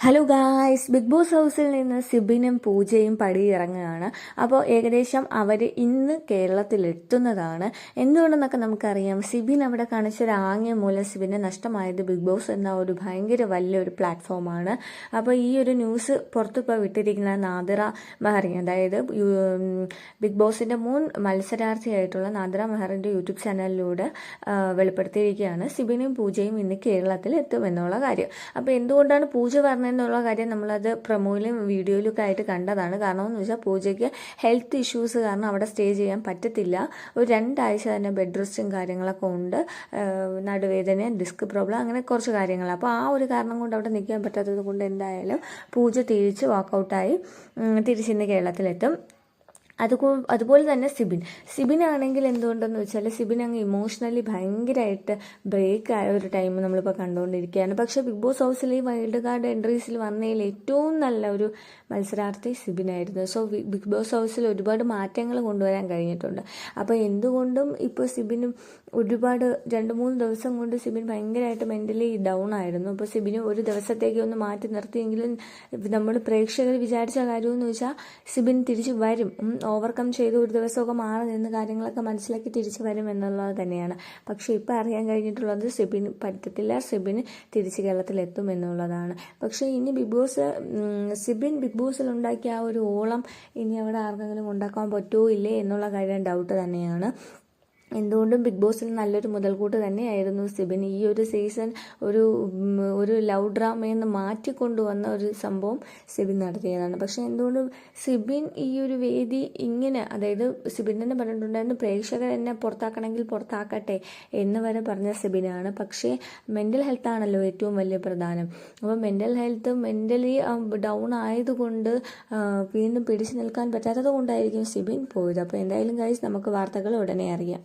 Hello guys big boss ഹൗസിൽ നിന്ന് സിബിനും പൂജയും പടിയിറങ്ങുകയാണ് അപ്പോൾ ഏകദേശം അവർ ഇന്ന് കേരളത്തിൽ എത്തുന്നതാണ് എന്തുകൊണ്ടെന്നൊക്കെ നമുക്കറിയാം സിബിൻ അവിടെ കാണിച്ചൊരു ആംഗ്യം മൂലം സിബിനെ നഷ്ടമായത് ബിഗ് ബോസ് എന്ന ഒരു ഭയങ്കര വലിയൊരു പ്ലാറ്റ്ഫോമാണ്. അപ്പോൾ ഈ ഒരു ന്യൂസ് പുറത്തിപ്പോൾ വിട്ടിരിക്കുന്ന നാദിറ മെഹറിൻ അതായത് ബിഗ് ബോസിന്റെ മുൻ മത്സരാർത്ഥിയായിട്ടുള്ള നാദിറ മെഹറിന്റെ യൂട്യൂബ് ചാനലിലൂടെ വെളിപ്പെടുത്തിയിരിക്കുകയാണ് സിബിനും പൂജയും ഇന്ന് കേരളത്തിൽ എത്തുമെന്നുള്ള കാര്യം. അപ്പോൾ എന്തുകൊണ്ടാണ് പൂജ പറഞ്ഞതെന്നുള്ള കാര്യം നമ്മളത് പ്രൊമോയിലും വീഡിയോയിലും ഒക്കെ ആയിട്ട് കണ്ടതാണ്. കാരണം എന്ന് വെച്ചാൽ പൂജയ്ക്ക് ഹെൽത്ത് ഇഷ്യൂസ് കാരണം അവിടെ സ്റ്റേ ചെയ്യാൻ പറ്റത്തില്ല. ഒരു രണ്ടാഴ്ച തന്നെ ബെഡ് റെസ്റ്റും കാര്യങ്ങളൊക്കെ ഉണ്ട്. നടുവേദന ഡിസ്ക് പ്രോബ്ലം അങ്ങനെ കുറച്ച് കാര്യങ്ങൾ അപ്പോൾ ആ ഒരു കാരണം കൊണ്ട് അവിടെ നിൽക്കാൻ പറ്റാത്തത് കൊണ്ട് എന്തായാലും പൂജ തിരിച്ച് വാക്കൗട്ടായി തിരിച്ചിന്ന് കേരളത്തിലെത്തും. അതുപോ അതുപോലെ തന്നെ സിബിൻ. സിബിൻ ആണെങ്കിൽ എന്തുകൊണ്ടെന്ന് വെച്ചാൽ സിബിൻ അങ്ങ് ഇമോഷണലി ഭയങ്കരമായിട്ട് ബ്രേക്ക് ആയ ഒരു ടൈം നമ്മളിപ്പോൾ കണ്ടുകൊണ്ടിരിക്കുകയാണ് പക്ഷേ ബിഗ് ബോസ് ഹൗസിൽ ഈ വൈൽഡ് കാർഡ് എൻട്രീസിൽ വന്നതിൽ ഏറ്റവും നല്ല ഒരു മത്സരാർത്ഥി സിബിനായിരുന്നു. സോ ബിഗ് ബോസ് ഹൗസിൽ ഒരുപാട് മാറ്റങ്ങൾ കൊണ്ടുവരാൻ കഴിഞ്ഞിട്ടുണ്ട്. അപ്പോൾ എന്തുകൊണ്ടും ഇപ്പോൾ സിബിനും ഒരുപാട് രണ്ട് മൂന്ന് ദിവസം കൊണ്ട് സിബിൻ ഭയങ്കരമായിട്ട് മെന്റലി ഡൗൺ ആയിരുന്നു. അപ്പോൾ സിബിന് ഒരു ദിവസത്തേക്ക് ഒന്ന് മാറ്റി നിർത്തിയെങ്കിലും നമ്മൾ പ്രേക്ഷകർ വിചാരിച്ച കാര്യമെന്ന് വെച്ചാൽ സിബിൻ തിരിച്ച് വരും. ഓവർകം ചെയ്ത് ഒരു ദിവസമൊക്കെ മാറി നിന്ന് കാര്യങ്ങളൊക്കെ മനസ്സിലാക്കി തിരിച്ചു വരും എന്നുള്ളത് തന്നെയാണ്. പക്ഷേ ഇപ്പോൾ അറിയാൻ കഴിഞ്ഞിട്ടുള്ളത് സിബിന് പറ്റത്തില്ല. സിബിന് തിരിച്ച് കേരളത്തിലെത്തും എന്നുള്ളതാണ്. പക്ഷേ ഇനി ബിഗ് ബോസ് സിബിൻ ബിഗ് ബോസിൽ ഉണ്ടാക്കിയ ആ ഒരു ഓളം ഇനി അവിടെ ആർക്കെങ്കിലും ഉണ്ടാക്കാൻ പറ്റുമോ ഇല്ലേ എന്നുള്ള കാര്യം ഡൗട്ട് തന്നെയാണ്. എന്തുകൊണ്ടും ബിഗ് ബോസിൽ നല്ലൊരു മുതൽക്കൂട്ട് തന്നെയായിരുന്നു സിബിൻ. ഈ ഒരു സീസൺ ഒരു ഒരു ലവ് ഡ്രാമയെന്ന് മാറ്റിക്കൊണ്ടുവന്ന ഒരു സംഭവം സിബിൻ നടത്തിയതാണ്. പക്ഷേ എന്തുകൊണ്ടും സിബിൻ ഈ ഒരു വേദി ഇങ്ങനെ അതായത് സിബിൻ തന്നെ പറഞ്ഞിട്ടുണ്ടായിരുന്നു പ്രേക്ഷകർ എന്നെ പുറത്താക്കണമെങ്കിൽ പുറത്താക്കട്ടെ എന്ന് വരെ പറഞ്ഞ സിബിനാണ്. പക്ഷേ മെന്റൽ ഹെൽത്താണല്ലോ ഏറ്റവും വലിയ പ്രധാനം. അപ്പോൾ മെന്റൽ ഹെൽത്ത് മെന്റലി ഡൗൺ ആയതുകൊണ്ട് വീണ്ടും പിടിച്ചു നിൽക്കാൻ പറ്റാത്തത് കൊണ്ടായിരിക്കും സിബിൻ പോയത്. അപ്പോൾ എന്തായാലും കഴിച്ച് നമുക്ക് വാർത്തകൾ ഉടനെ അറിയാം.